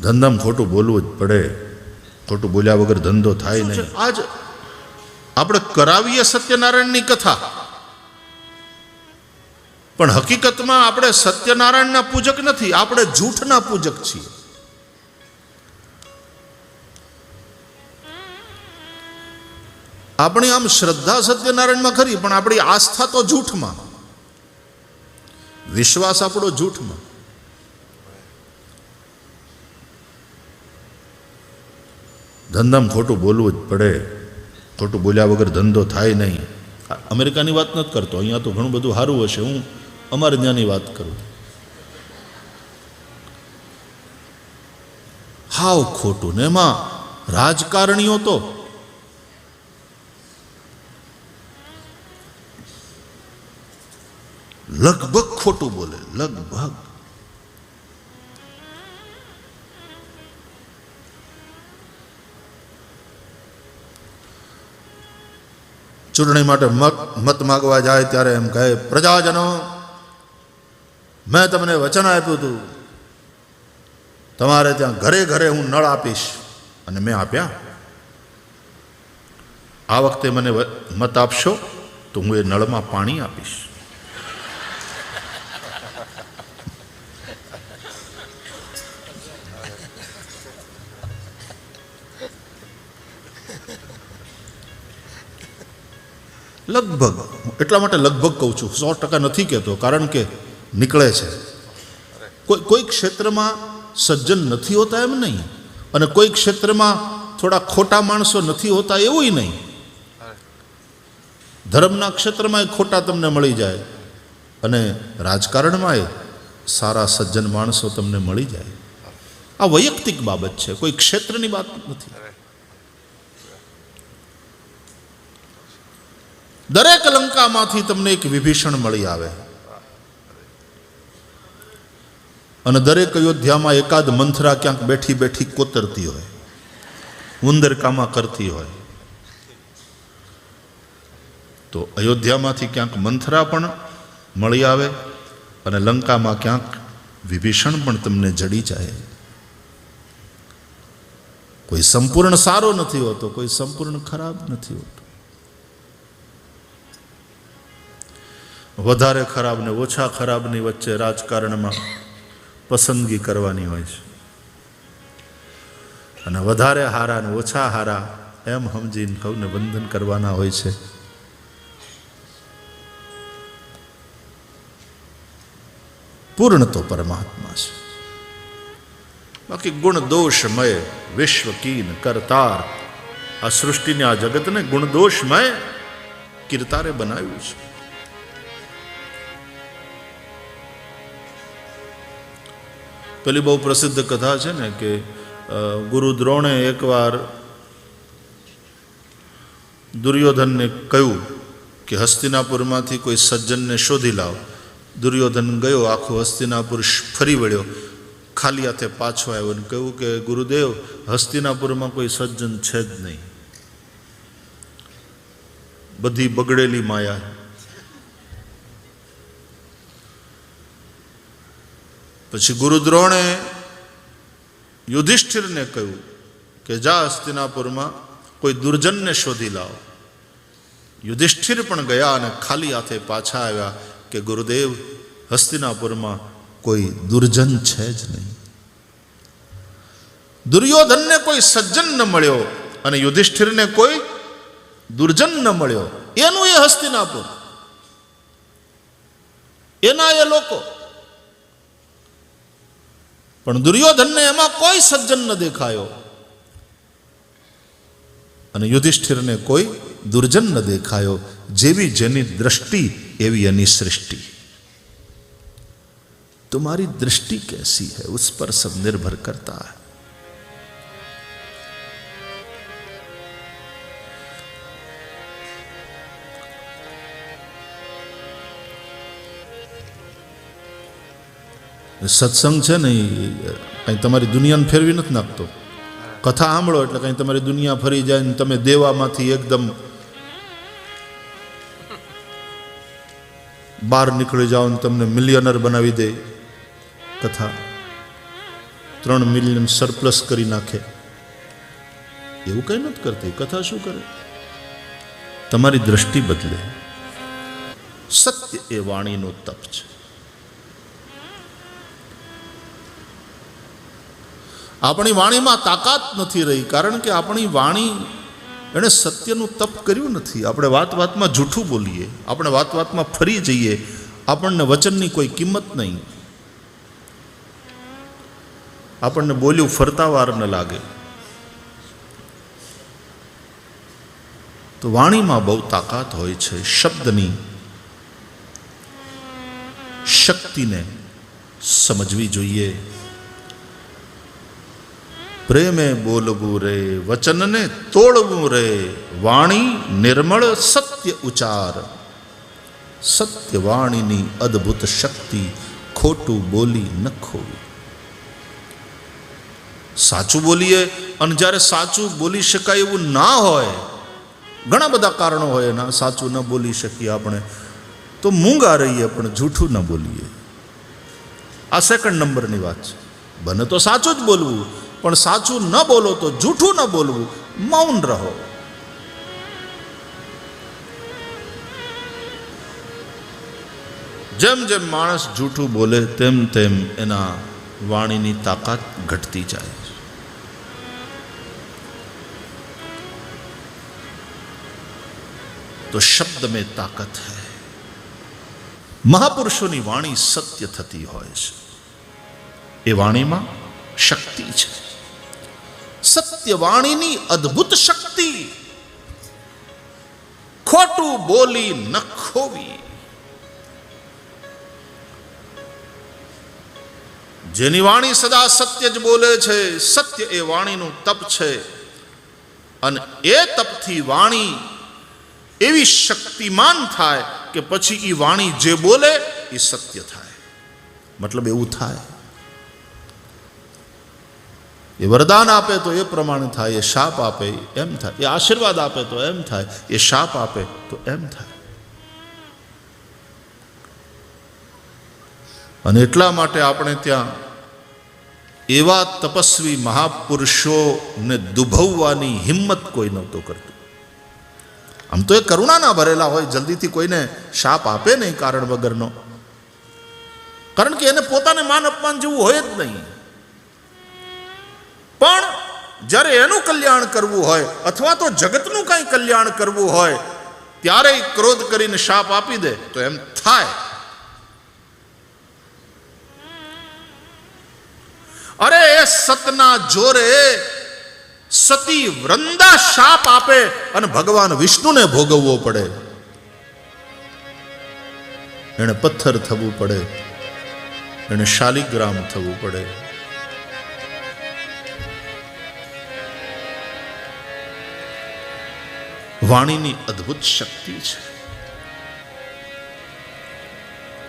ધંધામાં ખોટું બોલવું જ પડે. ખોટું બોલ્યા વગર ધંધો થાય નહીં. આજ આપણે કરાવીએ સત્યનારાયણની કથા. પણ હકીકતમાં આપણે સત્યનારાયણના પૂજક નથી આપણે જૂઠના પૂજક છીએ. આપણી આમ શ્રદ્ધા સત્યનારાયણમાં ખરી પણ આપણી આસ્થા તો જૂઠમાં. વિશ્વાસ આપણો જૂઠમાં. ધંધામાં ખોટું બોલવું જ પડે. ખોટું બોલ્યા વગર ધંધો થાય નહીં. અમેરિકાની વાત નથી કરતો. અહીંયા તો ઘણું બધું સારું હશે. હું અમારે ત્યાંની વાત કરું. હાવ ખોટું ને એમાં રાજકારણીઓ તો. લગભગ ખોટું બોલે. લગભગ. ચૂંટણી માટે મત મત માગવા જાય ત્યારે એમ કહે, પ્રજાજનો, મેં તમને વચન આપ્યું હતું. તમારે ત્યાં ઘરે ઘરે હું નળ આપીશ. અને મેં આપ્યા. આ વખતે મને મત આપશો તો હું એ નળમાં પાણી આપીશ. લગભગ. એટલા માટે લગભગ કહું છું. સો ટકા નથી કહેતો, કારણ કે નીકળે છે. કોઈ કોઈ ક્ષેત્રમાં સજ્જન નથી હોતા એમ નહીં. અને કોઈ ક્ષેત્રમાં થોડા ખોટા માણસો નથી હોતા એવું નહીં. ધર્મના ક્ષેત્રમાં ખોટા તમને મળી જાય. અને રાજકારણમાં એ સારા સજ્જન માણસો તમને મળી જાય. આ વૈયક્તિક બાબત છે. કોઈ ક્ષેત્રની વાત નથી. દરેક લંકામાંથી તમને એક વિભીષણ મળી આવે. અને દરેક અયોધ્યામાં એકાદ મંથરા ક્યાંક બેઠી બેઠી કોતરતી હોય, ઉંદરકામાં કરતી હોય. તો અયોધ્યામાંથી ક્યાંક મંથરા પણ મળી આવે અને લંકામાં ક્યાંક વિભીષણ પણ તમને જડી જાય. કોઈ સંપૂર્ણ સારો નથી હોતો, કોઈ સંપૂર્ણ ખરાબ નથી હોતો. વધારે ખરાબ ને ઓછા ખરાબની વચ્ચે રાજકારણમાં પસંદગી કરવાની હોય છે. અને વધારે હારા ને ઓછા હારા એમ સમજીને સૌને વંદન કરવાના હોય છે. પૂર્ણ તો પરમાત્મા છે. બાકી ગુણ દોષમય વિશ્વ કીન કરતાર. આ સૃષ્ટિને આ જગતને ગુણ દોષમય કીર્તારે બનાવ્યું છે. પેલી બહુ પ્રસિદ્ધ કથા છે ને કે ગુરુ દ્રોણે એકવાર દુર્યોધનને કહ્યું કે, હસ્તિનાપુરમાંથી કોઈ સજ્જનને શોધી લાવ. દુર્યોધન ગયો, આખું હસ્તિનાપુર ફરી વળ્યો. ખાલી હાથે પાછો આવ્યો અને કહ્યું કે, ગુરુદેવ, હસ્તિનાપુરમાં કોઈ સજ્જન છે જ નહીં. બધી બગડેલી માયા પછી ગુરુદ્રોણે યુધિષ્ઠિરને કહ્યું કે જા હસ્તિનાપુરમાં કોઈ દુર્જનને શોધી લાવો. યુધિષ્ઠિર પણ ગયા અને ખાલી હાથે પાછા આવ્યા કે ગુરુદેવ હસ્તિનાપુરમાં કોઈ દુર્જન છે જ નહીં. દુર્યોધનને કોઈ સજ્જન ન મળ્યો અને યુધિષ્ઠિરને કોઈ દુર્જન ન મળ્યો. એનું એ હસ્તિનાપુર એના એ લોકો પણ દુર્યોધનને એમાં કોઈ સજ્જન ન દેખાયો અને યુધિષ્ઠિરને કોઈ દુર્જન ન દેખાયો જેવી જેની દ્રષ્ટિ એવી એની સૃષ્ટિ तुम्हारी दृष्टि कैसी है उस पर सब निर्भर करता है સત્સંગ છે ને કંઈ તમારી દુનિયાને ફેરવી નથી નાખતો. કથા સાંભળો એટલે કંઈ તમારી દુનિયા ફરી જાય ને તમે દેવામાંથી એકદમ બહાર નીકળી જાઓ ને તમને મિલિયનર બનાવી દે કથા. ત્રણ મિલિયન સરપ્લસ કરી નાખે. એવું કંઈ નથી કરતી. કથા શું કરે? તમારી દ્રષ્ટિ બદલે. સત્ય એ વાણીનો તપ છે. આપણી વાણીમાં તાકાત નથી રહી, કારણ કે આપણી વાણી એણે સત્યનું તપ કર્યું નથી. આપણે વાત વાતમાં જૂઠું બોલીએ, આપણે વાત વાતમાં ફરી જઈએ, આપણને વચનની કોઈ કિંમત નહીં. આપણને બોલ્યું ફરતા વાર ન લાગે. તો વાણીમાં બહુ તાકાત હોય છે, શબ્દની શક્તિને સમજવી જોઈએ. પ્રેમે બોલવું રે, વચનને તોડવું રે, વાણી નિર્મળ સત્ય ઉચાર સત્ય વાણીની અદ્ભુત શક્તિ ખોટું બોલી ન ખોવી. સાચું બોલીએ અને જ્યારે સાચું બોલી શકાય એવું ના હોય, ઘણા બધા કારણો હોય એના, સાચું ન બોલી શકીએ આપણે, તો મૂંગા રહીએ પણ જૂઠું ન બોલીએ. આ સેકન્ડ નંબરની વાત છે. બને તો સાચું જ બોલવું પણ સાચું ન બોલો તો જૂઠું ન બોલવું, મૌન રહો. જેમ જેમ માણસ જૂઠું બોલે, તેમ તેમ એના વાણીની તાકાત ઘટતી જાય તો શબ્દ મેં તાકાત હૈ. મહાપુરુષોની વાણી સત્ય થતી હોય છે. એ વાણીમાં શક્તિ છે. સત્ય વાણીની અદ્ભુત શક્તિ. ખોટું બોલી ન ખોવી. જેની વાણી સદા સત્ય જ બોલે છે, સત્ય એ વાણીનું તપ છે. અને એ તપથી વાણી એવી શક્તિમાન થાય કે પછી એ વાણી જે બોલે એ સત્ય થાય. મતલબ એવું થાય. એ વરદાન આપે તો એ પ્રમાણે થાય, એ શાપ આપે એમ થાય, એ આશીર્વાદ આપે તો એમ થાય, એ શાપ આપે તો એમ થાય. અને એટલા માટે આપણે ત્યાં એવા તપસ્વી મહાપુરુષોને દુભવવાની હિંમત કોઈ નહોતો કરતું. આમ તો એ કરુણાના ભરેલા હોય, જલ્દીથી કોઈને શાપ આપે નહીં કારણ વગરનો. કારણ કે એને પોતાને માન અપમાન જેવું હોય જ નહીં. પણ જ્યારે એનું કલ્યાણ કરવું હોય અથવા તો જગતનું કંઈ કલ્યાણ કરવું હોય ત્યારે ક્રોધ કરીને શાપ આપી દે તો એમ થાય. અરે એ સતના જોરે સતી વૃંદા શાપ આપે અને ભગવાન વિષ્ણુને ભોગવવો પડે. એને પથ્થર થવું પડે. એને શાલિગ્રામ થવું પડે. વાણીની અદ્ભુત શક્તિ છે.